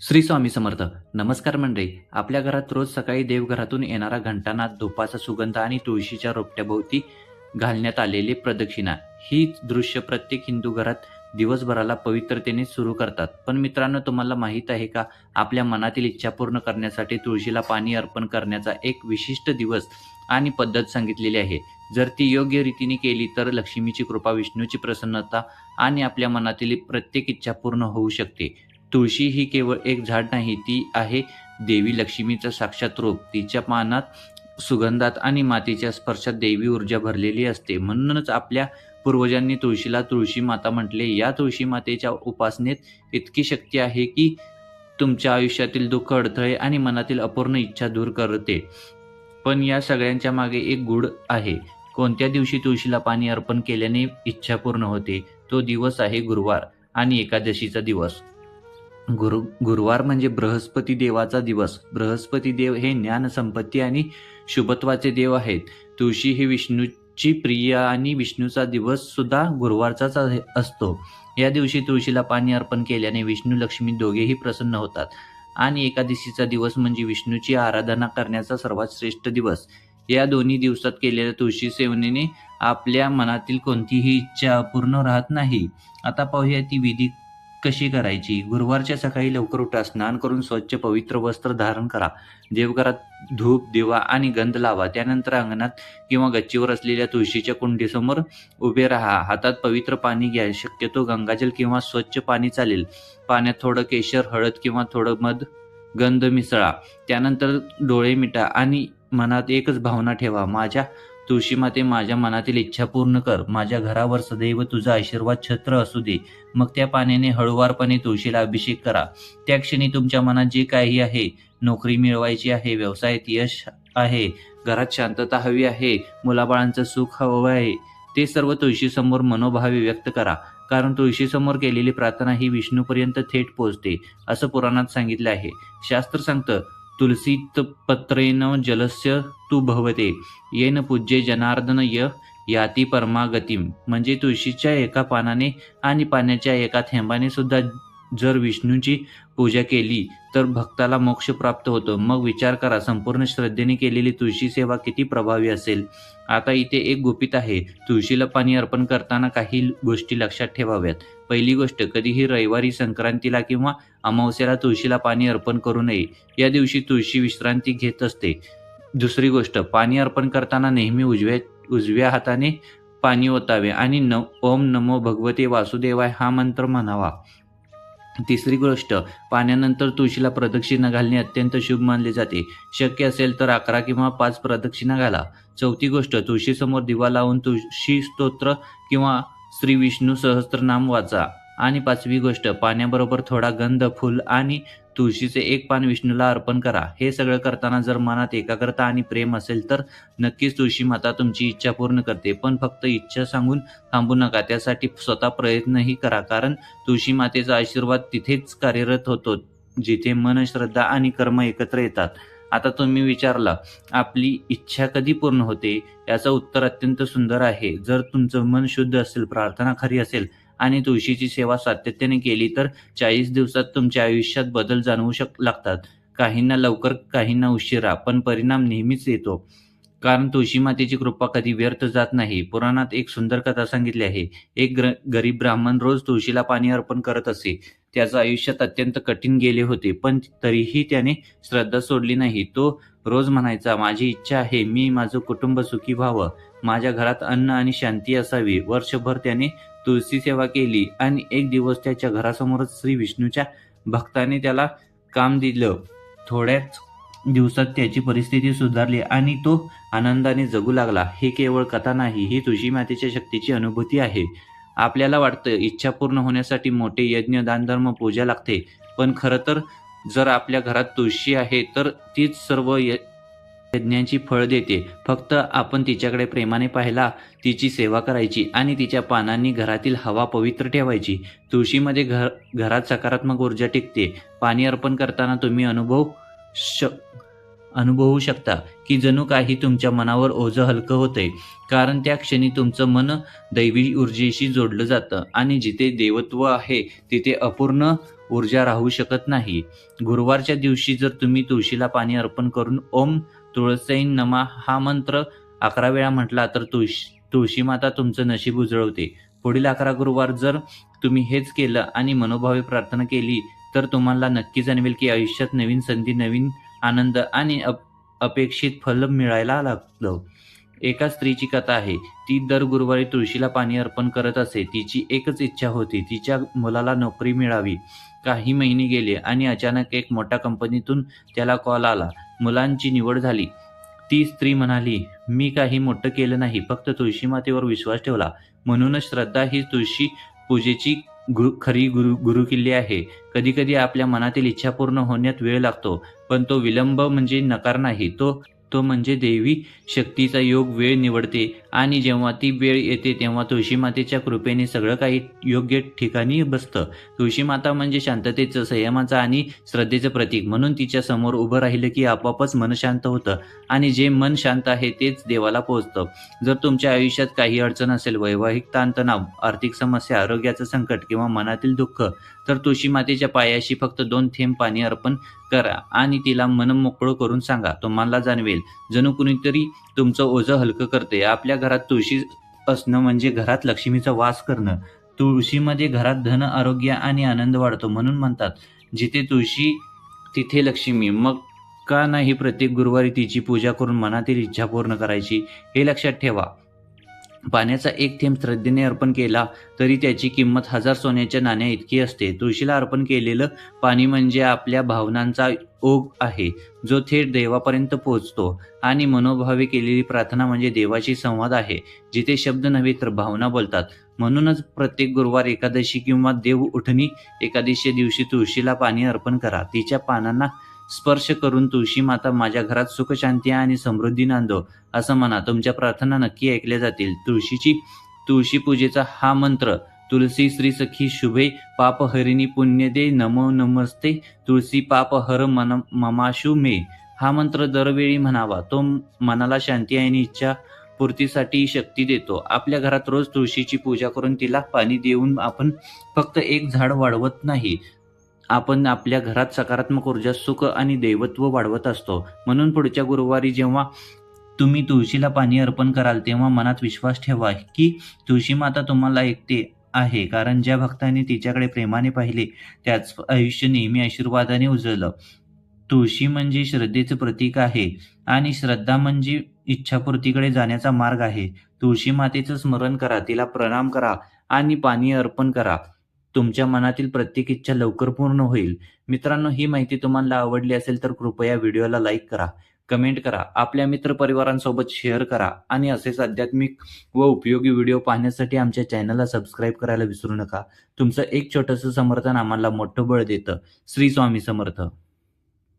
श्री स्वामी समर्थ नमस्कार मंडळी. आपल्या घरात रोज सकाळी देवघरातून येणारा घंटानाद धुपाचा सुगंध आणि तुळशीच्या रोपट्याभोवती घालण्यात आलेली प्रदक्षिणा ही दृश्य प्रत्येक हिंदू घरात दिवसभराला पवित्रतेने सुरू करतात. पण मित्रांनो तुम्हाला माहीत आहे का? आपल्या मनातील इच्छा पूर्ण करण्यासाठी तुळशीला पाणी अर्पण करण्याचा एक विशिष्ट दिवस आणि पद्धत सांगितलेली आहे. जर ती योग्य रीतीने केली तर लक्ष्मीची कृपा विष्णूची प्रसन्नता आणि आपल्या मनातील प्रत्येक इच्छा पूर्ण होऊ शकते. तुळशी ही केवळ एक झाड नाही ती आहे देवी लक्ष्मीचं साक्षात रूप. तिच्या पानात सुगंधात आणि मातीच्या स्पर्शात देवी ऊर्जा भरलेली असते. म्हणूनच आपल्या पूर्वजांनी तुळशीला तुळशी माता म्हटले. या तुळशी मातेच्या उपासनेत इतकी शक्ती आहे की तुमच्या आयुष्यातील दुःख अडथळे आणि मनातील अपूर्ण इच्छा दूर करते. पण या सगळ्यांच्या मागे एक गुढ आहे. कोणत्या दिवशी तुळशीला पाणी अर्पण केल्याने इच्छा पूर्ण होते? तो दिवस आहे गुरुवार आणि एकादशीचा दिवस. गुरु गुरुवार म्हणजे बृहस्पती देवाचा दिवस. बृहस्पती देव हे ज्ञान संपत्ती आणि शुभत्वाचे देव आहेत. तुळशी ही विष्णूची प्रिय आणि विष्णूचा दिवस सुद्धा गुरुवारचाच असतो. या दिवशी तुळशीला पाणी अर्पण केल्याने विष्णू लक्ष्मी दोघेही प्रसन्न होतात. आणि एकादशीचा दिवस म्हणजे विष्णूची आराधना करण्याचा सर्वात श्रेष्ठ दिवस. या दोन्ही दिवसात केलेल्या तुळशी सेवनेने आपल्या मनातील कोणतीही इच्छा अपूर्ण राहत नाही. आता पाहूया ती विधी कशी करायची? गुरुवारच्या सकाळी लवकर उठा स्नान करून स्वच्छ पवित्र वस्त्र धारण करा. देवघरात धूप दिवा आणि गंध लावा. त्यानंतर अंगणात किंवा गच्चीवर असलेल्या तुळशीच्या कुंडीसमोर उभे राहा. हातात पवित्र पाणी घ्या. शक्यतो गंगाजल किंवा स्वच्छ पाणी चालेल. पाण्यात थोडं केशर हळद किंवा थोडं मध गंध मिसळा. त्यानंतर डोळे मिटा आणि मनात एकच भावना ठेवा. माझ्या तुळशी माते माझ्या मनातील इच्छा पूर्ण कर. माझ्या घरावर सदैव तुझा आशीर्वाद छत्र असू दे. मग त्या पाण्याने हळुवारपणे तुळशीला अभिषेक करा. त्या क्षणी तुमच्या मनात जे काही आहे नोकरी मिळवायची आहे व्यवसायात यश आहे घरात शांतता हवी आहे मुलाबाळांचं सुख हवं आहे ते सर्व तुळशीसमोर मनोभावे व्यक्त करा. कारण तुळशीसमोर केलेली प्रार्थना ही विष्णूपर्यंत थेट पोहोचते असं पुराणात सांगितलं आहे. शास्त्र सांगतं तुलसीत पत्रेन जलस्य तू भवते। येन पूज्ये जनार्दन य याती परमागतीम। म्हणजे तुळशीच्या एका पानाने आणि पाण्याच्या एका थेंबाने सुद्धा जर विष्णूची पूजा केली तर भक्ताला मोक्ष प्राप्त होतो. मग विचार करा संपूर्ण श्रद्धेने केलेली तुळशी सेवा किती प्रभावी असेल? आता इथे एक गुपित आहे. तुळशीला पाणी अर्पण करताना काही गोष्टी लक्षात ठेवाव्यात. पहिली गोष्ट कधीही रविवारी संक्रांतीला किंवा अमावस्याला तुळशीला पाणी अर्पण करू नये. या दिवशी तुळशी विश्रांती घेत असते. दुसरी गोष्ट पाणी अर्पण करताना नेहमी उजव्या उजव्या हाताने पाणी ओतावे आणि न ओम नमो भगवते वासुदेवाय हा मंत्र म्हणावा. तिसरी गोष्ट पाण्यानंतर तुळशीला प्रदक्षिणा घालणे अत्यंत शुभ मानले जाते. शक्य असेल तर अकरा किंवा पाच प्रदक्षिणा घाला. चौथी गोष्ट तुळशीसमोर दिवा लावून तुळशी स्तोत्र किंवा श्री विष्णू सहस्त्रनाम वाचा. आणि पाचवी गोष्ट पाण्याबरोबर थोडा गंध फुल आणि तुळशीचे एक पान विष्णूला अर्पण करा. हे सगळं करताना जर मनात एकाग्रता आणि प्रेम असेल तर नक्कीच तुळशी माता तुमची इच्छा पूर्ण करते. पण फक्त इच्छा सांगून थांबू नका. त्यासाठी स्वतः प्रयत्नही करा. कारण तुळशी मातेचा आशीर्वाद तिथेच कार्यरत होतो जिथे मन श्रद्धा आणि कर्म एकत्र येतात. आता तुम्ही विचारला आपली इच्छा कधी पूर्ण होते? याचं उत्तर अत्यंत सुंदर आहे. जर तुमचं मन शुद्ध असेल प्रार्थना खरी असेल आणि तुळशीची सेवा सातत्याने केली तर चाळीस दिवसात तुमच्या आयुष्यात बदल जाणवू शक लागतात. काहींना लवकर काहींना उशिरा पण परिणाम नेहमीच येतो. कारण तुळशी मातेची कृपा कधी व्यर्थ जात नाही. पुराणात एक सुंदर कथा सांगितली आहे. एक ग्र गरीब ब्राह्मण रोज तुळशीला पाणी अर्पण करत असे. त्याचं आयुष्यात अत्यंत कठीण गेले होते पण तरीही त्याने श्रद्धा सोडली नाही. तो रोज म्हणायचा माझी इच्छा आहे मी माझं कुटुंब सुखी व्हावं. माझ्या घरात अन्न आणि शांती असावी. वर्षभर त्याने तुळशी सेवा केली आणि एक दिवस त्याच्या घरासमोरच श्री विष्णूच्या भक्ताने त्याला काम दिलं. थोड्याच दिवसात त्याची परिस्थिती सुधारली आणि तो आनंदाने जगू लागला. हे केवळ कथा नाही ही तुळशी मातेच्या शक्तीची अनुभूती आहे. आपल्याला वाटतं इच्छा पूर्ण होण्यासाठी मोठे यज्ञ दानधर्म पूजा लागते. पण खरं तर जर आपल्या घरात तुळशी आहे तर तीच सर्व य यज्ञांची फळ देते. फक्त आपण तिच्याकडे प्रेमाने पाहिला तिची सेवा करायची आणि तिच्या पानांनी घरातील हवा पवित्र ठेवायची. तुळशीमध्ये घर घरात सकारात्मक ऊर्जा टिकते. पाणी अर्पण करताना तुम्ही अनुभव श अनुभवू शकता की जणू काही तुमच्या मनावर ओझं हलकं होतंय. कारण त्या क्षणी तुमचं मन दैवी ऊर्जेशी जोडलं जातं आणि जिथे देवत्व आहे तिथे अपूर्ण ऊर्जा राहू शकत नाही. गुरुवारच्या दिवशी जर तुम्ही तुळशीला पाणी अर्पण करून ओम तुळसई नमा हा मंत्र अकरा वेळा म्हटला तर तुळशी तुळशी माता तुमचं नशीब उजळवते. पुढील अकरा गुरुवार जर तुम्ही हेच केलं आणि मनोभावे प्रार्थना केली तर तुम्हाला नक्की जाणवेल की आयुष्यात नवीन संधी नवीन आनंद आणि अप अपेक्षित फल मिळायला लागलं. एका स्त्रीची कथा आहे. ती दर गुरुवारी तुळशीला पाणी अर्पण करत असे. तिची एकच इच्छा होती. तिच्या मुलाला नोकरी मिळावी. काही महिने गेले आणि अचानक एक मोठ्या कंपनीतून त्याला कॉल आला. मुलांची निवड झाली. ती स्त्री म्हणाली मी काही मोठं केलं नाही फक्त तुळशी मातेवर विश्वास ठेवला. म्हणूनच श्रद्धा ही तुळशी पूजेची गुरु खरी गुरु गुरुकिल्ली आहे. कधी कधी आपल्या मनातील इच्छा पूर्ण होण्यात वेळ लागतो पण तो विलंब म्हणजे नकार नाही. तो तो म्हणजे देवी शक्तीचा योग वेळ निवडते. आणि जेव्हा ती वेळ येते तेव्हा तुळशी मातेच्या कृपेने सगळं काही योग्य ठिकाणी बसतं. तुळशी माता म्हणजे शांततेचं संयमाचं आणि श्रद्धेचं प्रतीक. म्हणून तिच्या समोर उभं राहिलं की आपोआपच मन शांत होतं. आणि जे मन शांत आहे तेच देवाला पोहोचतं. जर तुमच्या आयुष्यात काही अडचण असेल वैवाहिक ताणतणाव आर्थिक समस्या आरोग्याचं संकट किंवा मनातील दुःख तर तुळशी मातेच्या पायाशी फक्त दोन थेंब पाणी अर्पण करा आणि तिला मन मोकळं करून सांगा. तुम्हाला जाणवेल. जणू कुणीतरी तुमचं ओझं हलकं करते आपल्या घरात तुळशी असणं म्हणजे घरात लक्ष्मीचा वास करणं. तुळशीमध्ये घरात धन आरोग्य आणि आनंद वाढतो म्हणून म्हणतात. जिथे तुळशी तिथे लक्ष्मी. मग का नाही प्रत्येक गुरुवारी तिची पूजा करून मनातील इच्छा पूर्ण करायची हे लक्षात ठेवा. पाण्याचा एक थेंब श्रद्धेने अर्पण केला तरी त्याची किंमत हजार सोन्याच्या नाण्या इतकी असते. तुळशीला अर्पण केलेलं पाणी म्हणजे आपल्या भावनांचा ओघ आहे जो थेट देवापर्यंत पोहोचतो. आणि मनोभावे केलेली प्रार्थना म्हणजे देवाशी संवाद आहे जिथे शब्द नव्हे तर भावना बोलतात. म्हणूनच प्रत्येक गुरुवार एकादशी किंवा देव उठणी एकादशी दिवशी तुळशीला पाणी अर्पण करा. तिच्या पानांना स्पर्श करून तुळशी माता माझ्या घरात सुखशांती आणि समृद्धी नांदो असं म्हणा. तुमच्या प्रार्थना नक्की ऐकल्या जातील. तुळशीची तुळशी पूजेचा हा मंत्र तुलसी श्री सखी शुभे पाप हरिणी पुण्य दे नमो नमस्ते तुळशी पाप हर मन ममाशु मे. हा मंत्र दरवेळी म्हणावा. तो मनाला शांती आणि इच्छा पूर्तीसाठी शक्ती देतो. आपल्या घरात रोज तुळशीची पूजा करून तिला पाणी देऊन आपण फक्त एक झाड वाढवत नाही. आपण आपल्या घरात सकारात्मक ऊर्जा सुख आणि दैवत्व वाढवत असतो. म्हणून पुढच्या गुरुवारी जेव्हा तुम्ही तुळशीला पाणी अर्पण कराल तेव्हा मनात विश्वास ठेवा की तुळशी माता तुम्हाला ऐकते आहे. कारण ज्या भक्तांनी तिच्याकडे प्रेमाने पाहिले त्याच आयुष्य नेहमी आशीर्वादाने उजळलं. तुळशी म्हणजे श्रद्धेचं प्रतीक आहे आणि श्रद्धा म्हणजे इच्छापूर्तीकडे जाण्याचा मार्ग आहे. तुळशी मातेचं स्मरण करा तिला प्रणाम करा आणि पाणी अर्पण करा. तुमच्या मनातील प्रत्येक इच्छा लवकर पूर्ण होईल. मित्रांनो ही माहिती तुम्हाला आवडली असेल तर कृपया व्हिडिओला लाईक करा कमेंट करा आपल्या मित्रपरिवारांसोबत शेअर करा आणि असेच आध्यात्मिक व उपयोगी व्हिडिओ पाहण्यासाठी आमच्या चॅनलला सबस्क्राईब करायला विसरू नका. तुमचं एक छोटंसं समर्थन आम्हाला मोठं बळ देतं. श्री स्वामी समर्थ.